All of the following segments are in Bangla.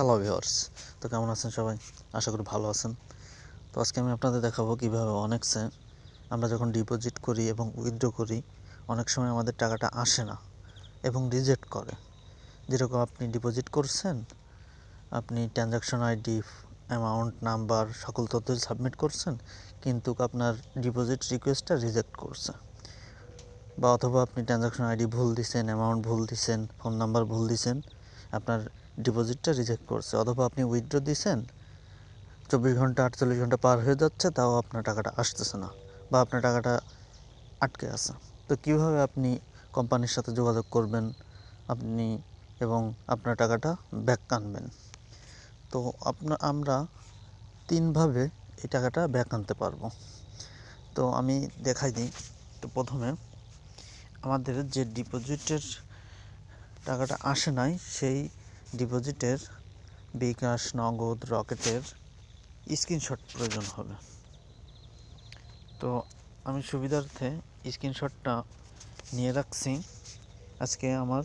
হ্যালো ভিউয়ার্স তো কেমন আছেন সবাই? আশা করি ভালো আছেন। তো আজকে আমি আপনাদের দেখাবো কীভাবে অনেকসে আমরা যখন ডিপোজিট করি এবং উইথড্র করি, অনেক সময় আমাদের টাকাটা আসে না এবং রিজেক্ট করে। যেরকম আপনি ডিপোজিট করছেন, আপনি ট্রানজাকশন আইডি অ্যামাউন্ট নাম্বার সকল তথ্য সাবমিট করছেন, কিন্তু আপনার ডিপোজিট রিকোয়েস্টটা রিজেক্ট করছে। বা অথবা আপনি ট্রানজাকশন আইডি ভুল দিছেন অ্যামাউন্ট ভুল দিছেন ফোন নাম্বার ভুল দিছেন, আপনার ডিপোজিটটা রিজেক্ট করছে, অথবা আপনি উইথড্র দিয়েছেন চব্বিশ ঘণ্টা, আটচল্লিশ ঘণ্টা পার হয়ে যাচ্ছে, তাও আপনার টাকাটা আসতেছে না, বা আপনার টাকাটা আটকে আছে। তো কীভাবে আপনি কোম্পানির সাথে যোগাযোগ করবেন, আপনি এবং আপনার টাকাটা ব্যাক আনবেন? তো আপনার আমরা তিনভাবে এই টাকাটা ব্যাক আনতে পারব। তো আমি দেখাই দিই, তো প্রথমে আমাদের যে ডিপোজিটের টাকাটা আসে নাই, সেই ডিপোজিটের বিকাশ, নগদ, রকেটের স্ক্রিনশট প্রয়োজন হবে। তো আমি সুবিধার্থে স্ক্রিনশটটা নিয়ে রাখছি। আজকে আমার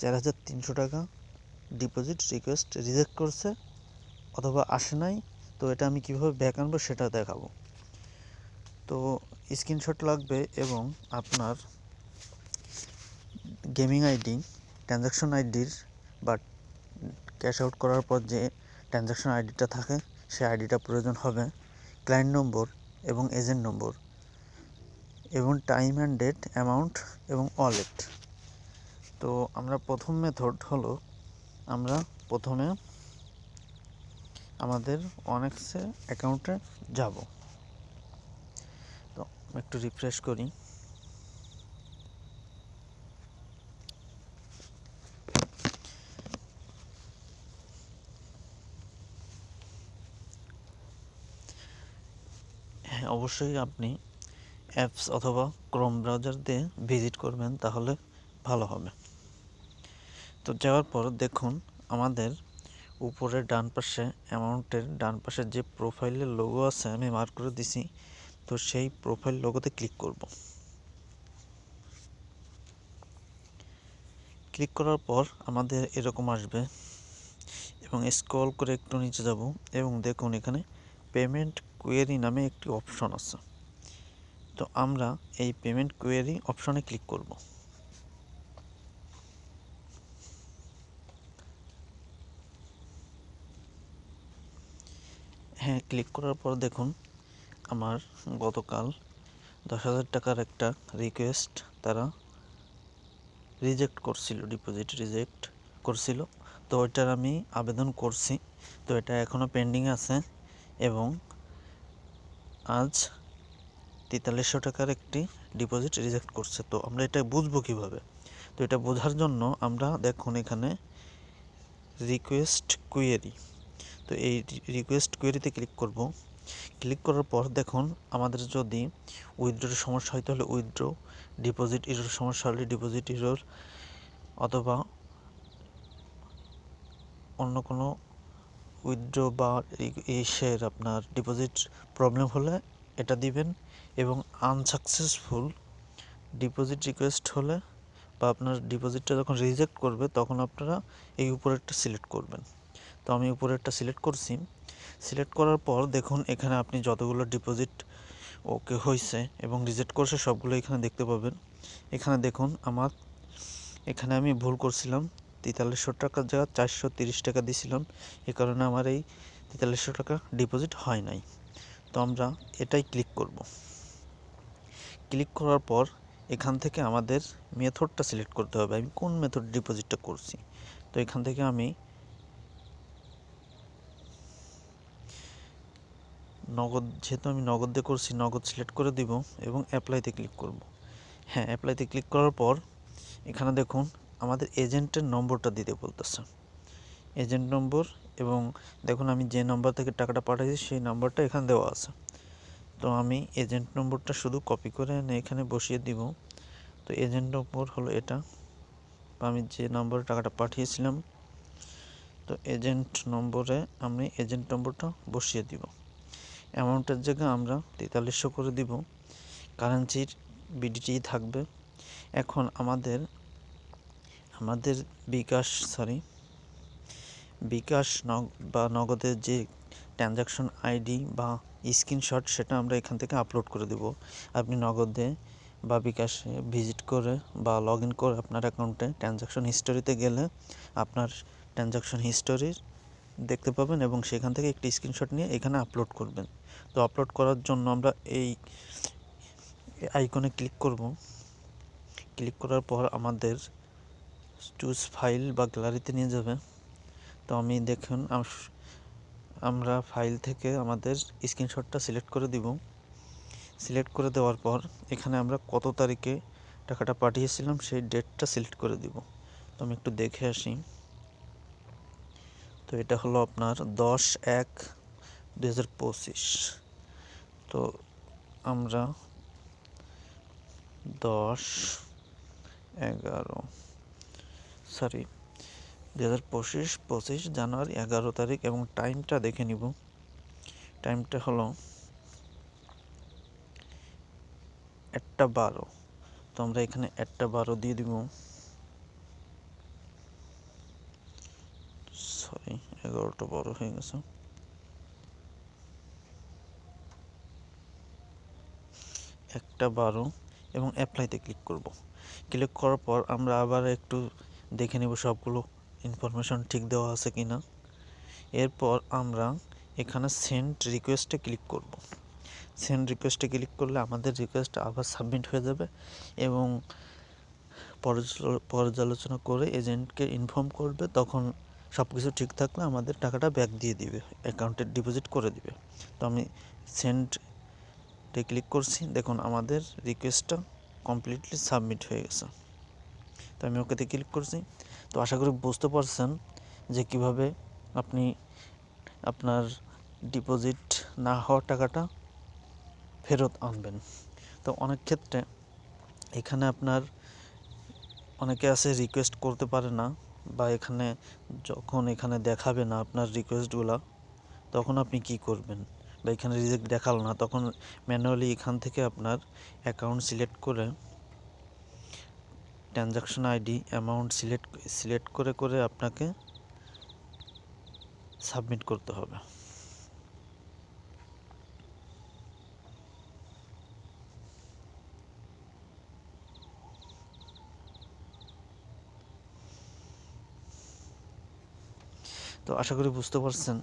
চার হাজার তিনশো টাকা ডিপোজিট রিকোয়েস্ট রিজেক্ট করছে অথবা আসে নাই, তো এটা আমি কীভাবে ব্যাক আনব সেটা দেখাবো। তো স্ক্রিনশট লাগবে এবং আপনার গেমিং আইডি, ট্রানজাকশন আইডির বা ক্যাশ আউট করার পর যে ট্রানজাকশন আইডিটা থাকে সেই আইডিটা প্রয়োজন হবে ক্লায়েন্ট নম্বর এবং এজেন্ট নম্বর এবং টাইম অ্যান্ড ডেট, অ্যামাউন্ট এবং ওয়ালেট। তো আমরা প্রথম মেথড হলো, আমরা প্রথমে আমাদের অনেক্সে অ্যাকাউন্টে যাব। তো একটু রিফ্রেশ করি। অবশ্যই আপনি অ্যাপস অথবা ক্রোম ব্রাউজার দিয়ে ভিজিট করবেন, তাহলে ভালো হবে। তো যাওয়ার পর দেখুন, আমাদের উপরে ডান পাশে অ্যামাউন্টের ডান পাশে যে প্রোফাইলের লোগো আছে, আমি মার্ক করে দিছি, তো সেই প্রোফাইল লোগোতে ক্লিক করব। ক্লিক করার পর আমাদের এরকম আসবে এবং স্ক্রল করে একটু নিচে যাব এবং দেখুন এখানে পেমেন্ট কোয়েরি নামে একটি অপশন আছে। তো আমরা এই পেমেন্ট কোয়েরি অপশনে ক্লিক করব। হ্যাঁ ক্লিক করার পর দেখুন আমার গতকাল দশ হাজার টাকার একটা রিকোয়েস্ট তারা রিজেক্ট করছিল ডিপোজিট রিজেক্ট করছিল। তো ওইটার আমি আবেদন করছি। তো এটা এখনও পেন্ডিং আছে এবং আজ তেতাল্লিশশো টাকার একটি ডিপোজিট রিজেক্ট করছে। তো আমরা এটা বুঝব কীভাবে? তো এটা বোঝার জন্য আমরা দেখুন এখানে রিকোয়েস্ট কুয়েরি তো এই রিকোয়েস্ট কুয়েরিতে ক্লিক করব। ক্লিক করার পর দেখুন আমাদের যদি উইথড্রোর সমস্যা হয় তাহলে উইথড্রো ডিপোজিট ইরোর সমস্যা হলে ডিপোজিট ইরোর অথবা অন্য কোনো উইথড্রো বা এসের আপনার ডিপোজিট প্রবলেম হলে এটা দিবেন এবং আনসাকসেসফুল ডিপোজিট রিকোয়েস্ট হলে বা আপনার ডিপোজিটটা যখন রিজেক্ট করবে, তখন আপনারা এই উপরেরটা সিলেক্ট করবেন। তো আমি উপরেরটা সিলেক্ট করছি। সিলেক্ট করার পর দেখুন এখানে আপনি যতগুলো ডিপোজিট ওকে হয়েছে এবং রিজেক্ট করছে সবগুলো এখানে দেখতে পাবেন। এখানে দেখুন আমার, এখানে আমি ভুল করছিলাম। তেতাল্লিশশো টাকার জায়গা চারশো তিরিশ টাকা দিয়েছিলাম এ কারণে আমার এই তেতাল্লিশশো টাকা ডিপোজিট হয় নাই। তো আমরা এটাই ক্লিক করব। ক্লিক করার পর এখান থেকে আমাদের মেথডটা সিলেক্ট করতে হবে। আমি কোন মেথড ডিপোজিটটা করছি? তো এখান থেকে আমি নগদ, যেহেতু আমি নগদ দিয়ে করছি, নগদ সিলেক্ট করে দিব এবং অ্যাপ্লাইতে ক্লিক করব। হ্যাঁ অ্যাপ্লাইতে ক্লিক করার পর এখানে দেখুন আমাদের এজেন্টের নম্বরটা দিতে বলতেছে। এজেন্ট নম্বর এবং দেখুন আমি যে নাম্বার থেকে টাকাটা পাঠাইছি সেই নাম্বারটা এখানে দেওয়া আছে। তো আমি এজেন্ট নম্বরটা শুধু কপি করে এনে এখানে বসিয়ে দিব। তো এজেন্ট নম্বর হলো এটা। আমি যে নম্বরে টাকাটা পাঠিয়েছিলাম, তো এজেন্ট নম্বরে আমি এজেন্ট নম্বরটা বসিয়ে দিব। অ্যামাউন্টের জায়গায় আমরা তেতাল্লিশশো করে দিব। কারেন্সির বিডিটি থাকবে। এখন আমাদের আমাদের বিকাশ সরি বিকাশ নগ, বা নগদের যে ট্রানজাকশন আইডি বা স্ক্রিনশট সেটা আমরা এখান থেকে আপলোড করে দেব। আপনি নগদে বা বিকাশে ভিজিট করে বা লগ ইন করে আপনার অ্যাকাউন্টে ট্রানজাকশন হিস্টোরিতে গেলে আপনার ট্রানজাকশন হিস্টোরির দেখতে পাবেন এবং সেখান থেকে একটি স্ক্রিনশট নিয়ে এখানে আপলোড করবেন। তো আপলোড করার জন্য আমরা এই আইকনে ক্লিক করব। ক্লিক করার পর আমাদের চুজ ফাইল বা গ্যালারিতে নিয়ে যাবে। তো আমি দেখুন আমরা ফাইল থেকে আমাদের স্ক্রিনশটটা সিলেক্ট করে দিব। সিলেক্ট করে দেওয়ার পর এখানে আমরা কত তারিখে টাকাটা পাঠিয়েছিলাম সেই ডেটটা সিলেক্ট করে দিব। তো আমি একটু দেখে আসি। তো এটা হলো আপনার দশ এক পঁচিশ। তো আমরা দশ এগারো সরি দু হাজার পঁচিশ পঁচিশ জানুয়ারি, এগারো তারিখ এবং টাইমটা দেখে নিব। টাইমটা হলো একটা বারো। তো আমরা এখানে একটা বারো দিয়ে দিব। সরি, এগারোটা বড় হয়ে গেছে। একটা বারো এবং অ্যাপ্লাইতে ক্লিক করব। ক্লিক করার পর আমরা আবার একটু দেখে নেব সবগুলো ইনফরমেশন ঠিক দেওয়া আছে কি না এরপর আমরা এখানে সেন্ড রিকোয়েস্টে ক্লিক করব। সেন্ড রিকোয়েস্টে ক্লিক করলে আমাদের রিকোয়েস্ট আবার সাবমিট হয়ে যাবে এবং পর্যালোচনা করে এজেন্টকে ইনফর্ম করবে, তখন সব কিছু ঠিক থাকলে আমাদের টাকাটা ব্যাক দিয়ে দিবে অ্যাকাউন্টে ডিপোজিট করে দিবে। তো আমি সেন্ডে ক্লিক করছি, দেখুন আমাদের রিকোয়েস্টটা কমপ্লিটলি সাবমিট হয়ে গেছে। তো আমি ওকেতে ক্লিক করছি। তো আশা করি বুঝতে পারছেন যে কীভাবে আপনি আপনার ডিপোজিট না হওয়া টাকাটা ফেরত আনবেন। তো অনেক ক্ষেত্রে এখানে আপনার অনেকে আছে রিকোয়েস্ট করতে পারে না বা এখানে যখন এখানে দেখাবে না আপনার রিকোয়েস্টগুলো তখন আপনি কি করবেন? বা এখানে রিজেক্ট দেখাল না, তখন ম্যানুয়ালি এখান থেকে আপনার অ্যাকাউন্ট সিলেক্ট করে transaction ID amount select select করে করে আপনাকে সাবমিট করতে হবে। তো আশা করি বুঝতে পারছেন।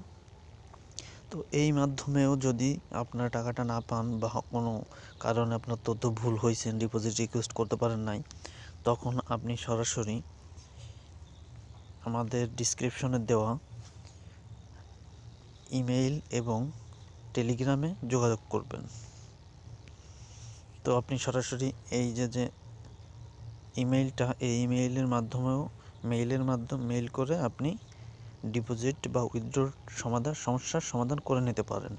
তো এই মাধ্যমেও যদি আপনার টাকাটা না পান বা কোনো কারণে আপনার তথ্য ভুল হয়েছেন ডিপোজিট রিকোয়েস্ট করতে পারেন নাই তখন আপনি সরাসরি আমাদের ডিসক্রিপশনে দেওয়া ইমেইল এবং টেলিগ্রামে যোগাযোগ করবেন। তো আপনি সরাসরি এই যে যে ইমেইলটা এই ইমেইলের মাধ্যমেও মেইলের মাধ্যমে মেইল করে আপনি ডিপোজিট বা উইথড্রোর সমাধান সমস্যার সমাধান করে নিতে পারেন।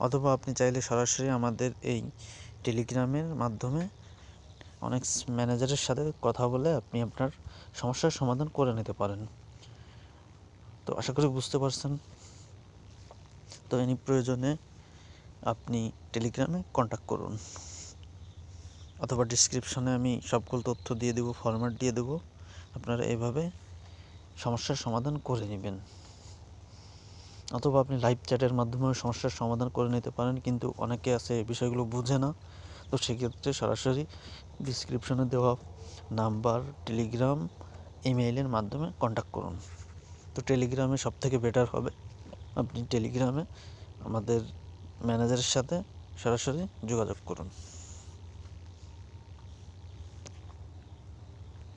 অথবা আপনি চাইলে সরাসরি আমাদের এই টেলিগ্রামের মাধ্যমে অনেক ম্যানেজারের সাথে কথা বলে আপনি আপনার সমস্যার সমাধান করে নিতে পারেন। তো আশা করি বুঝতে পারছেন। তো এনি প্রয়োজনে আপনি টেলিগ্রামে কন্ট্যাক্ট করুন। অথবা ডিসক্রিপশনে আমি সবগুলো তথ্য দিয়ে দেবো ফরম্যাট দিয়ে দেবো। আপনারা এভাবে সমস্যার সমাধান করে নেবেন। অথবা আপনি লাইভ চ্যাটের মাধ্যমেও সমস্যার সমাধান করে নিতে পারেন, কিন্তু অনেকে আছে বিষয়গুলো বুঝে না। তো সেক্ষেত্রে সরাসরি ডিসক্রিপশনে দেওয়া নাম্বার টেলিগ্রাম ইমেইলের মাধ্যমে কন্ট্যাক্ট করুন। তো টেলিগ্রামে সব থেকে বেটার হবে। আপনি টেলিগ্রামে আমাদের ম্যানেজারের সাথে সরাসরি যোগাযোগ করুন।